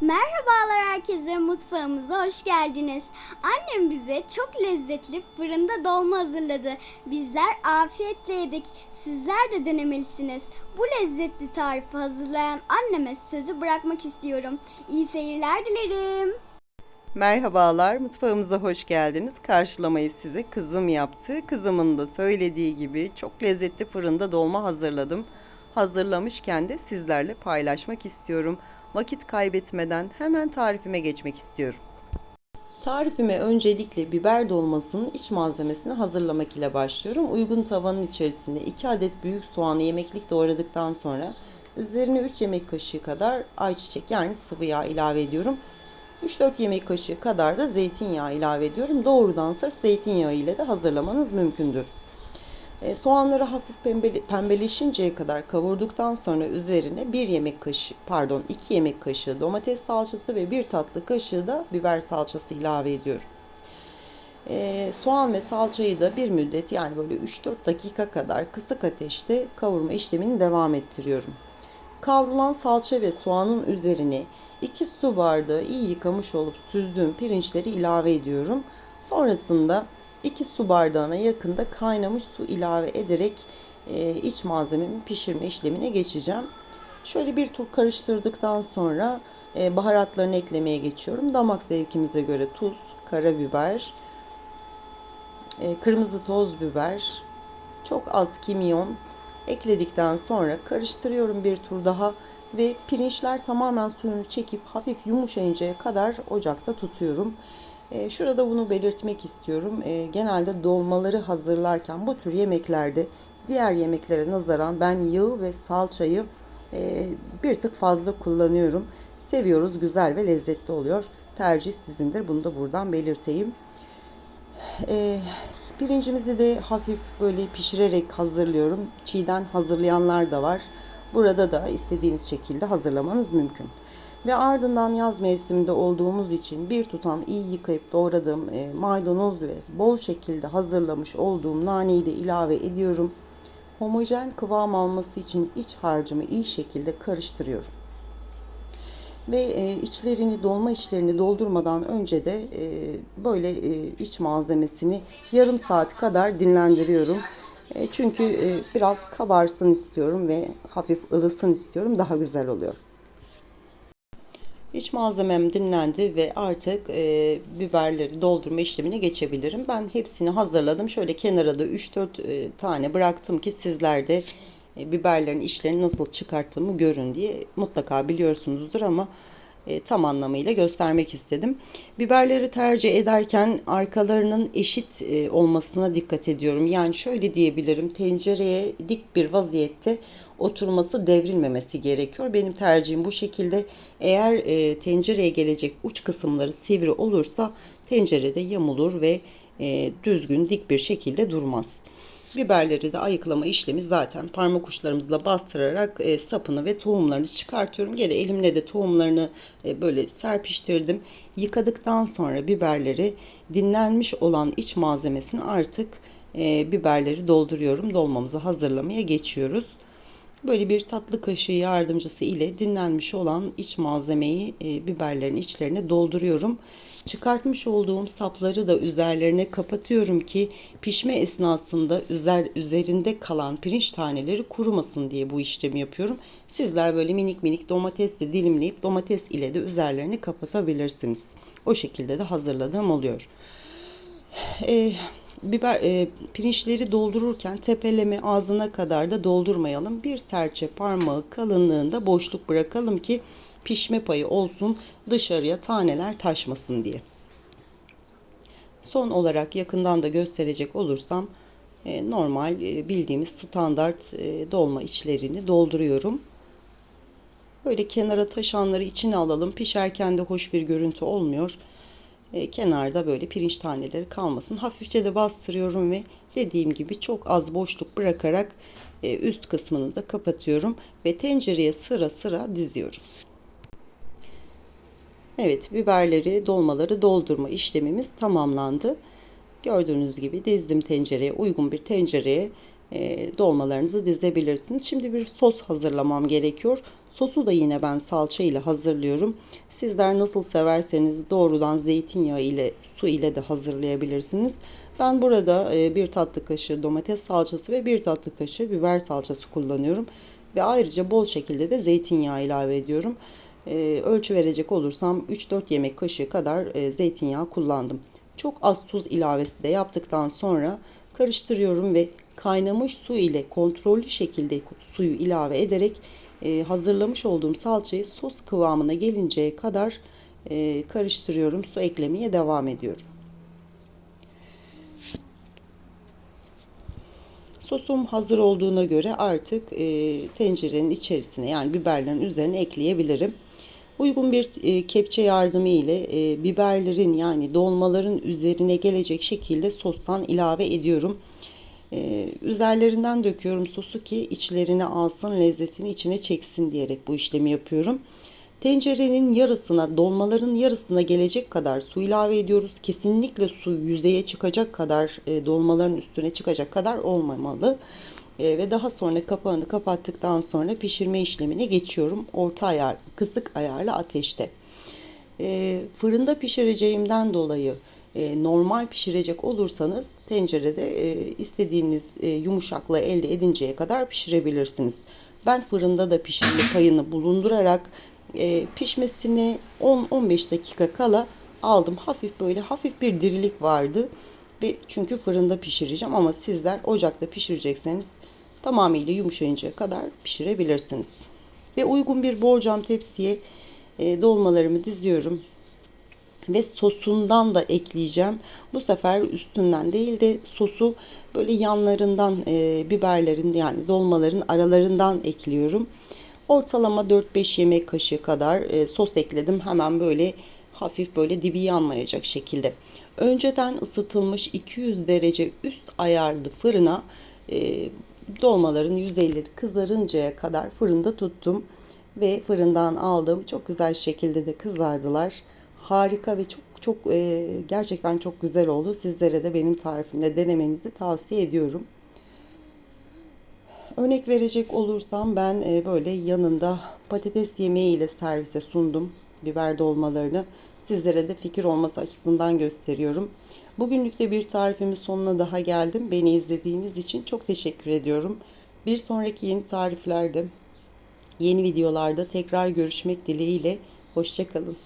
Merhabalar herkese mutfağımıza hoş geldiniz. Annem bize çok lezzetli fırında dolma hazırladı. Bizler afiyetle yedik. Sizler de denemelisiniz. Bu lezzetli tarifi hazırlayan anneme sözü bırakmak istiyorum. İyi seyirler dilerim. Merhabalar, mutfağımıza hoş geldiniz. Karşılamayı size kızım yaptı. Kızımın da söylediği gibi çok lezzetli fırında dolma hazırladım. Hazırlamışken de sizlerle paylaşmak istiyorum. Vakit kaybetmeden hemen tarifime geçmek istiyorum. Tarifime öncelikle biber dolmasının iç malzemesini hazırlamak ile başlıyorum. Uygun tavanın içerisine 2 adet büyük soğanı yemeklik doğradıktan sonra üzerine 3 yemek kaşığı kadar ayçiçek yani sıvı yağ ilave ediyorum. 3-4 yemek kaşığı kadar da zeytinyağı ilave ediyorum. Doğrudan sırf zeytinyağı ile de hazırlamanız mümkündür. E, soğanları hafif pembele, pembeleşinceye kadar kavurduktan sonra üzerine 1 yemek kaşığı pardon 2 yemek kaşığı domates salçası ve 1 tatlı kaşığı da biber salçası ilave ediyorum. E, soğan ve salçayı da bir müddet yani böyle 3-4 dakika kadar kısık ateşte kavurma işlemini devam ettiriyorum. Kavrulan salça ve soğanın üzerine 2 su bardağı iyi yıkamış olup süzdüğüm pirinçleri ilave ediyorum. Sonrasında 2 su bardağına yakında kaynamış su ilave ederek e, iç malzememi pişirme işlemine geçeceğim. Şöyle bir tur karıştırdıktan sonra e, baharatlarını eklemeye geçiyorum. Damak zevkimize göre tuz, karabiber, e, kırmızı toz biber, çok az kimyon ekledikten sonra karıştırıyorum bir tur daha ve pirinçler tamamen suyunu çekip hafif yumuşayıncaya kadar ocakta tutuyorum. E, şurada bunu belirtmek istiyorum. E, genelde dolmaları hazırlarken bu tür yemeklerde diğer yemeklere nazaran ben yağı ve salçayı e, bir tık fazla kullanıyorum. Seviyoruz, güzel ve lezzetli oluyor. Tercih sizindir. Bunu da buradan belirteyim. E, pirincimizi de hafif böyle pişirerek hazırlıyorum. Çiğden hazırlayanlar da var. Burada da istediğiniz şekilde hazırlamanız mümkün. Ve ardından yaz mevsiminde olduğumuz için bir tutam iyi yıkayıp doğradığım e, maydanoz ve bol şekilde hazırlamış olduğum naneyi de ilave ediyorum. Homojen kıvam alması için iç harcımı iyi şekilde karıştırıyorum. Ve e, içlerini dolma içlerini doldurmadan önce de e, böyle e, iç malzemesini yarım saat kadar dinlendiriyorum. E, çünkü e, biraz kabarsın istiyorum ve hafif ılısın istiyorum. Daha güzel oluyor. İç malzemem dinlendi ve artık e, biberleri doldurma işlemine geçebilirim. Ben hepsini hazırladım. Şöyle kenara da 3-4 e, tane bıraktım ki sizler de e, biberlerin içlerini nasıl çıkarttığımı görün diye mutlaka biliyorsunuzdur ama e, tam anlamıyla göstermek istedim. Biberleri tercih ederken arkalarının eşit e, olmasına dikkat ediyorum. Yani şöyle diyebilirim tencereye dik bir vaziyette oturması devrilmemesi gerekiyor. Benim tercihim bu şekilde. Eğer e, tencereye gelecek uç kısımları sivri olursa tencerede yamulur ve e, düzgün dik bir şekilde durmaz. Biberleri de ayıklama işlemi zaten parmak uçlarımızla bastırarak e, sapını ve tohumlarını çıkartıyorum. Gene elimle de tohumlarını e, böyle serpiştirdim. Yıkadıktan sonra biberleri dinlenmiş olan iç malzemesini artık e, biberleri dolduruyorum. Dolmamızı hazırlamaya geçiyoruz. Böyle bir tatlı kaşığı yardımcısı ile dinlenmiş olan iç malzemeyi e, biberlerin içlerine dolduruyorum. Çıkartmış olduğum sapları da üzerlerine kapatıyorum ki pişme esnasında üzer, üzerinde kalan pirinç taneleri kurumasın diye bu işlemi yapıyorum. Sizler böyle minik minik domatesle dilimleyip domates ile de üzerlerini kapatabilirsiniz. O şekilde de hazırladığım oluyor. Eee biber e, pirinçleri doldururken tepeleme ağzına kadar da doldurmayalım. Bir serçe parmağı kalınlığında boşluk bırakalım ki pişme payı olsun dışarıya taneler taşmasın diye. Son olarak yakından da gösterecek olursam e, normal e, bildiğimiz standart e, dolma içlerini dolduruyorum. Böyle kenara taşanları içine alalım. Pişerken de hoş bir görüntü olmuyor e, kenarda böyle pirinç taneleri kalmasın. Hafifçe de bastırıyorum ve dediğim gibi çok az boşluk bırakarak e, üst kısmını da kapatıyorum ve tencereye sıra sıra diziyorum. Evet biberleri dolmaları doldurma işlemimiz tamamlandı. Gördüğünüz gibi dizdim tencereye uygun bir tencereye dolmalarınızı dizebilirsiniz. Şimdi bir sos hazırlamam gerekiyor. Sosu da yine ben salça ile hazırlıyorum. Sizler nasıl severseniz doğrudan zeytinyağı ile su ile de hazırlayabilirsiniz. Ben burada e, bir tatlı kaşığı domates salçası ve bir tatlı kaşığı biber salçası kullanıyorum. Ve ayrıca bol şekilde de zeytinyağı ilave ediyorum. E, ölçü verecek olursam 3-4 yemek kaşığı kadar e, zeytinyağı kullandım. Çok az tuz ilavesi de yaptıktan sonra karıştırıyorum ve kaynamış su ile kontrollü şekilde suyu ilave ederek e, hazırlamış olduğum salçayı sos kıvamına gelinceye kadar e, karıştırıyorum. Su eklemeye devam ediyorum. Sosum hazır olduğuna göre artık e, tencerenin içerisine yani biberlerin üzerine ekleyebilirim. Uygun bir e, kepçe yardımı ile e, biberlerin yani dolmaların üzerine gelecek şekilde sostan ilave ediyorum. E, üzerlerinden döküyorum sosu ki içlerine alsın lezzetini içine çeksin diyerek bu işlemi yapıyorum. Tencerenin yarısına, dolmaların yarısına gelecek kadar su ilave ediyoruz. Kesinlikle su yüzeye çıkacak kadar, e, dolmaların üstüne çıkacak kadar olmamalı. E, ve daha sonra kapağını kapattıktan sonra pişirme işlemine geçiyorum. Orta ayar, kısık ayarlı ateşte. E, fırında pişireceğimden dolayı e, normal pişirecek olursanız tencerede e, istediğiniz e, yumuşaklığı elde edinceye kadar pişirebilirsiniz. Ben fırında da pişirme payını bulundurarak pişmesini 10-15 dakika kala aldım. Hafif böyle hafif bir dirilik vardı. Ve çünkü fırında pişireceğim ama sizler ocakta pişirecekseniz tamamıyla yumuşayıncaya kadar pişirebilirsiniz. Ve uygun bir borcam tepsiye dolmalarımı diziyorum ve sosundan da ekleyeceğim. Bu sefer üstünden değil de sosu böyle yanlarından e, biberlerin yani dolmaların aralarından ekliyorum. Ortalama 4-5 yemek kaşığı kadar e, sos ekledim. Hemen böyle hafif böyle dibi yanmayacak şekilde. Önceden ısıtılmış 200 derece üst ayarlı fırına e, dolmaların yüzeyleri kızarıncaya kadar fırında tuttum ve fırından aldım. Çok güzel şekilde de kızardılar. Harika ve çok çok e, gerçekten çok güzel oldu. Sizlere de benim tarifimle denemenizi tavsiye ediyorum. Örnek verecek olursam ben e, böyle yanında patates yemeği ile servise sundum biber dolmalarını. Sizlere de fikir olması açısından gösteriyorum. Bugünlük de bir tarifimin sonuna daha geldim. Beni izlediğiniz için çok teşekkür ediyorum. Bir sonraki yeni tariflerde, yeni videolarda tekrar görüşmek dileğiyle. Hoşçakalın.